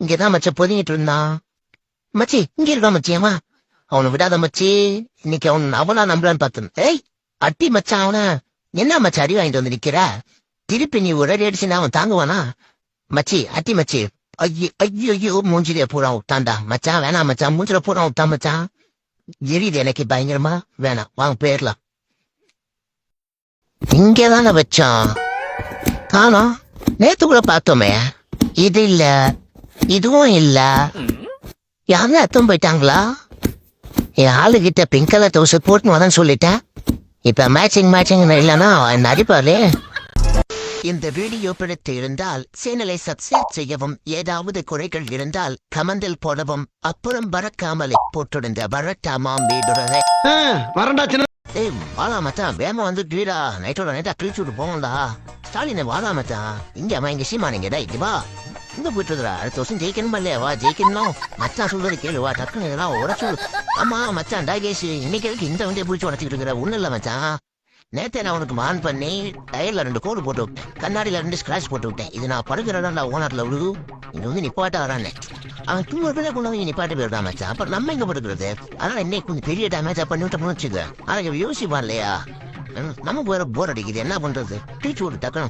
இங்கதான் மச்ச பொதுங்கிட்டு இருந்தான். மச்சி இங்க இருக்கா மச்சியம்மா அவனை விடாத மச்சி. இன்னைக்கு அவன் அவனா நம்பலான்னு பார்த்தேன். ஏய் அட்டி மச்சான் அவன. என்ன மச்சான் அடி வாங்கிட்டு வந்து நிக்கிற? திருப்பி நீ ஒரு அடி அடிச்சுன்னா அவன் தாங்குவானா? மச்சி அட்டி மச்சி. ஐயோ ஐயோ ஐயோ மூஞ்சிலே பூரா விட்டான்டா மச்சான் வேணாம் மச்சான். மூஞ்சில பூரா விட்டான் மச்சான். எரியுது எனக்கு பயங்கரமா. வேணாம் வாங்க போயிடலாம். இங்கதானே வச்சோம் காணோம். நேத்து கூட பார்த்தோமே. இது இல்ல. இதுவும் இல்ல. யாரும் அத்தம் போயிட்டாங்களா? என் ஆளுகிட்ட பிங்க் கலர் தோசை போட்டுன்னு வரேன்னு சொல்லிட்டேன். இப்ப மேட்சிங் மேட்சிங் இல்லைன்னா நடிப்பாரு இந்த வீடியோ பிடித்து இருந்தால் சேனலை சப்ஸ்கிரைப் செய்யவும் ஏதாவது குறைகள் இருந்தால் கமெண்டில் போடவும் அப்புறம் பறக்காமலை போட்டிருந்த வரட்டாமாம் வீடுறதை ஏய் வாடா மச்சான் வேமா வந்து வீடா நைட்டோட நைட்டா கிழிச்சு விட்டு போகணும்டா ஸ்டாலின் வாடா மச்சான் இங்க அம்மா இங்க சீமா நீங்க இங்க வா. இங்க போயிட்டு இருக்கா அடுத்த வருஷம் ஜெயிக்கணும் இல்லையா வா ஜெயிக்கணும் மச்சான் சொல்றது கேளு வா டக்குனு இதெல்லாம் உடச்சு அம்மா ஆமா மச்சான் டாகேஷ் இன்னைக்கு எதுக்கு இந்த வண்டியை பிடிச்சி உடச்சிட்டு இருக்கிற ஒண்ணு இல்ல மச்சான் நேத்தே நான் உனக்கு மான் பண்ணி டயர்ல ரெண்டு கோடு போட்டு கண்ணாடியில ரெண்டு ஸ்கிராச் போட்டு விட்டேன் இது நான் படுக்கிறதா ஓனர்ல விழுது இங்க வந்து நிப்பாட்டா வரானே அவன் தூங்க கொண்டு வந்து நிப்பாட்டு போயிருக்கான் மச்சான் அப்புறம் நம்ம எங்க படுக்கிறது அதனால இன்னைக்கு கொஞ்சம் பெரிய டேமேஜ் பண்ணி விட்டோம்னு வச்சுக்க அதை யோசிப்பான் இல்லையா நம்ம நமக்கு போர் அடிக்குது என்ன பண்றது டீச்சு டக்குனு